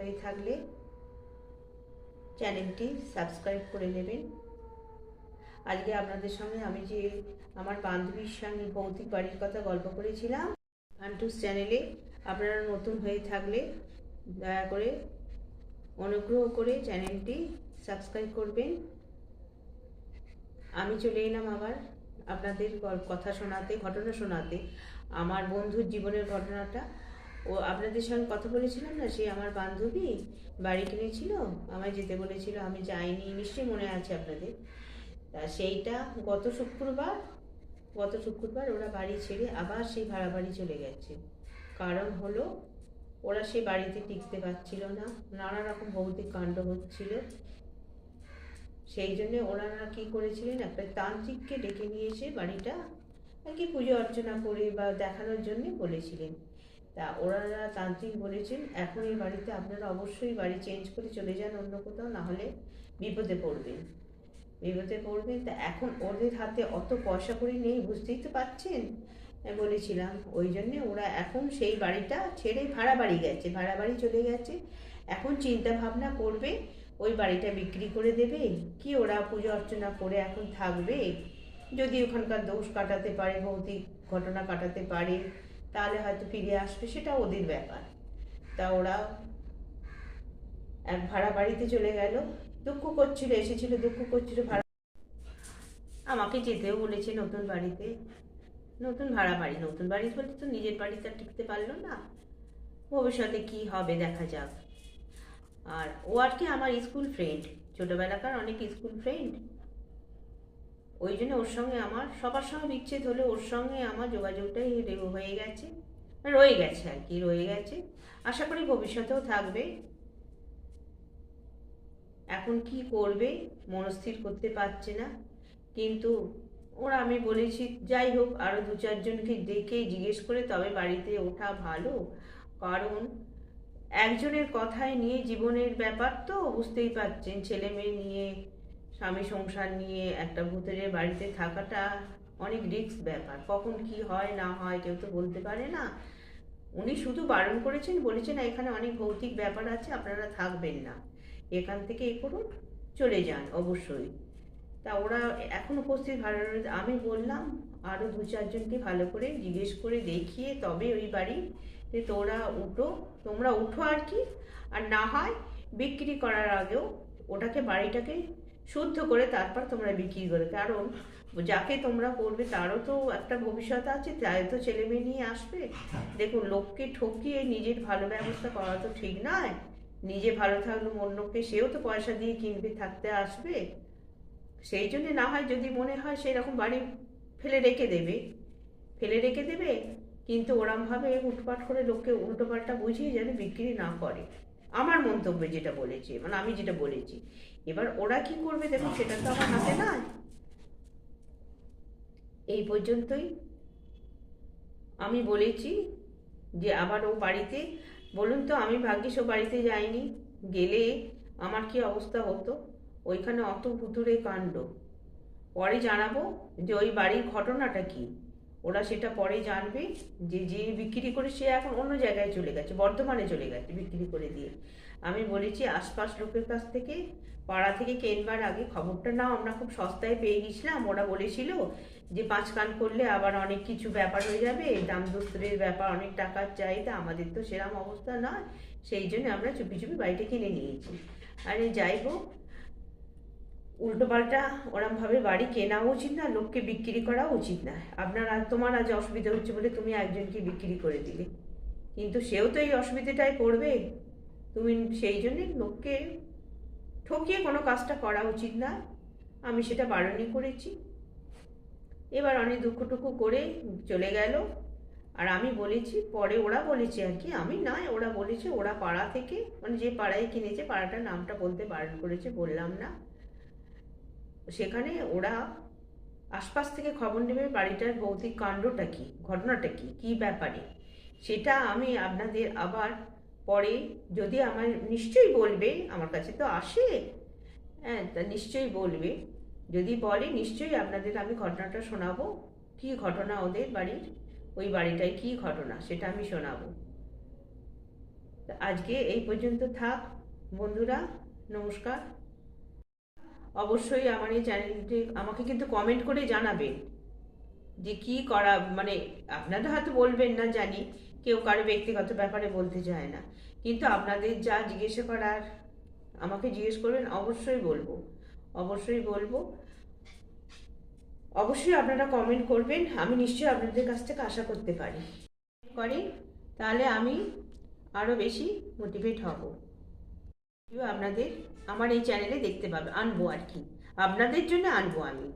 হয়ে থাকলে চ্যানেলটি সাবস্ক্রাইব করে নেবেন। আজকে আপনাদের সঙ্গে আমি যে আমার বান্ধবীর সঙ্গে ভৌতিক বাড়ির কথা গল্প করেছিলাম ফান্টুস চ্যানেলে আপনারা নতুন হয়ে থাকলে দয়া করে অনুগ্রহ করে চ্যানেলটি সাবস্ক্রাইব করবেন। আমি চলে এলাম আবার আপনাদের কথা শোনাতে, ঘটনা শোনাতে। আমার বন্ধুর জীবনের ঘটনাটা ও আপনাদের সঙ্গে কথা বলেছিলাম না? সে আমার বান্ধবী, বাড়ি কিনেছিল, আমায় যেতে বলেছিল, আমি যাইনি, নিশ্চয়ই মনে আছে আপনাদের। তা সেইটা গত শুক্রবার গত শুক্রবার ওরা বাড়ি ছেড়ে আবার সেই ভাড়া বাড়ি চলে গেছে। কারণ হলো, ওরা সেই বাড়িতে টিকতে পারছিল না, নানা রকম ভৌতিক কাণ্ড হচ্ছিল। সেই জন্য ওনারা কি করেছিলেন, একটা তান্ত্রিককে ডেকে নিয়ে এসে বাড়িটা আর কি পুজো অর্চনা করে বা দেখানোর জন্যে বলেছিলেন। তা ওনারা তান্ত্রিক বলেছেন, এখন এই বাড়িতে আপনারা অবশ্যই বাড়ি চেঞ্জ করে চলে যান অন্য কোথাও, না হলে বিপদে পড়বেন। বিপদে পড়বেন, তা এখন ওদের হাতে অত পয়সা করে নেই, বুঝতেই তো পাচ্ছেন? বলেছিলাম। ওই জন্যে ওরা এখন সেই বাড়িটা ছেড়ে ভাড়া বাড়ি গেছে, ভাড়া বাড়ি চলে গেছে। এখন চিন্তা ভাবনা করবে, ওই বাড়িটা বিক্রি করে দেবে, কি ওরা পুজো অর্চনা করে এখন থাকবে? যদি ওখানকার দোষ কাটাতে পারে, ভৌতিক ঘটনা কাটাতে পারে তাহলে হয়তো ফিরে আসবে সেটা ওদের ব্যাপার। তা ওরা এক ভাড়া বাড়িতে চলে গেল। দুঃখ করছিল, এসেছিল, দুঃখ করছিল, ভাড়া আমাকে যেতেও বলেছে নতুন বাড়িতে। নতুন ভাড়া বাড়ি, নতুন বাড়ি বলে তো নিজের বাড়িতে আর টিকতে পারল না। ভবিষ্যতে কি হবে দেখা যাক। আর ও আর কি আমার স্কুল ফ্রেন্ড, ছোটোবেলাকার অনেক স্কুল ফ্রেন্ড। ওই জন্য ওর সঙ্গে আমার, সবার সঙ্গে বিচ্ছেদ হলে ওর সঙ্গে আমার যোগাযোগটাই হয়ে গেছে। রয়ে গেছে আর কি, রয়ে গেছে। আশা করি ভবিষ্যতেও থাকবে। এখন কি করবে মনস্থির করতে পারছে না। কিন্তু ওরা আমি বলেছি, যাই হোক আরও দু চারজনকে ডেকে জিজ্ঞেস করে তবে বাড়িতে ওঠা ভালো। কারণ একজনের কথায় নিয়ে জীবনের ব্যাপার তো, বুঝতেই পারছেন ছেলে মেয়ে নিয়ে স্বামী সংসার নিয়ে একটা ভূতের বাড়িতে থাকাটা অনেক রিস্ক ব্যাপার। কখন কি হয়, না হয় কেউ তো বলতে পারে না। উনি শুধু বারণ করেছেন, বলেছেন এখানে অনেক ভৌতিক ব্যাপার আছে, আপনারা থাকবেন না। এখান থেকে এ করুন, চলে যান অবশ্যই। তা ওরা এখন উপস্থিত ভালো আমি বললাম আরও দু চারজনকে ভালো করে জিজ্ঞেস করে দেখিয়ে তবে ওই বাড়ি যে তোরা উঠো। তোমরা উঠো আর কি। আর না হয় বিক্রি করার আগেও ওটাকে বাড়িটাকে শুদ্ধ করে তারপর তোমরা বিক্রি করে। কারণ যাকে তোমরা করবে তারও তো একটা ভবিষ্যৎ আছে, তাই তো ছেলে মেয়ে নিয়ে আসবে। দেখুন, লোককে ঠকিয়ে নিজের ভালো ব্যবস্থা করা তো ঠিক নয়। নিজে ভালো থাকলে অন্যকে সেও তো পয়সা দিয়ে কিনবে, থাকতে আসবে। সেই জন্য না হয় যদি মনে হয় সেরকম বাড়ি ফেলে রেখে দেবে। ফেলে রেখে দেবে, কিন্তু ওরমভাবে উটপাট করে লোককে উল্টোপাল্টা বুঝিয়ে যেন বিক্রি না করে। আমার মন্তব্যে যেটা বলেছে মানে আমি যেটা বলেছি। এবার ওরা কি করবে দেখুন সেটা তো আমার হাতে নয়। এই পর্যন্তই। আমি বলেছি যে আবার ও বাড়িতে, বলুন তো, আমি ভাগ্যিস ও বাড়িতে যাইনি। গেলে আমার কি অবস্থা হতো? ওইখানে অত ভুতুরে কাণ্ড। পরে জানাব যে ওই বাড়ির ঘটনাটা কি। ওরা সেটা পরে জানবে যে যে বিক্রি করে সে এখন অন্য জায়গায় চলে গেছে, বর্ধমানে চলে গেছে বিক্রি করে দিয়ে। আমি বলেছি, আশপাশ লোকের কাছ থেকে, পাড়া থেকে কেনবার আগে খবরটা নাও, আমরা খুব সস্তায় পেয়ে গেছিলাম। ওরা বলেছিল যে পাঁচ কান করলে আবার অনেক কিছু ব্যাপার হয়ে যাবে, দাম দস্তুরের ব্যাপার, অনেক টাকার চাহিদা, আমাদের তো সেরকম অবস্থা নয়। সেই জন্য আমরা চুপি চুপি বাড়িটা কিনে নিয়েছি। আরে যাই হোক উল্টোপাল্টা ওরমভাবে বাড়ি কেনা উচিত না, লোককে বিক্রি করা উচিত না। আপনার আর তোমার আজ অসুবিধা হচ্ছে বলে তুমি একজনকে বিক্রি করে দিলে। কিন্তু সেও তো এই অসুবিধাটাই পড়বে। তুমি সেই জন্যে লোককে ঠকিয়ে কোনো কাজটা করা উচিত না। আমি সেটা বারণই করেছি। এবার অনেক দুঃখটুকু করে চলে গেল। আর আমি বলেছি, পরে ওরা বলেছে আর কি, আমি নয় ওরা বলেছে, ওরা পাড়া থেকে মানে যে পাড়ায় কিনেছে, পাড়াটার নামটা বলতে বারণ করেছে, বললাম না। সেখানে ওরা আশপাশ থেকে খবর নেবে বাড়িটার ভৌতিক কাণ্ডটা কি, ঘটনাটা কি কি ব্যাপারে। সেটা আমি আপনাদের আবার পরে যদি আমার নিশ্চয়ই বলবে, আমার কাছে তো আসে হ্যাঁ তা নিশ্চয়ই বলবে। যদি বলে, নিশ্চয়ই আপনাদের আমি ঘটনাটা শোনাবো। কি ঘটনা ওদের বাড়ির, ওই বাড়িটায় কি ঘটনা, সেটা আমি শোনাবো। আজকে এই পর্যন্ত থাক বন্ধুরা, নমস্কার। অবশ্যই আমার এই চ্যানেলটি আমাকে কিন্তু কমেন্ট করে জানাবেন যে কি করা মানে আপনারা হয়তো বলবেন না জানি, কেউ কারও ব্যক্তিগত ব্যাপারে বলতে চায় না। কিন্তু আপনাদের যা জিজ্ঞাসা করার আমাকে জিজ্ঞেস করবেন, অবশ্যই বলব অবশ্যই বলব। অবশ্যই আপনারা কমেন্ট করবেন, আমি নিশ্চয়ই আপনাদের কাছ থেকে আশা করতে পারি। করেন, তাহলে আমি আরও বেশি মোটিভেট হব। আপনাদের আমার এই চ্যানেলে দেখতে পাবে আনব আর কি। আপনাদের জন্য আনব আমি।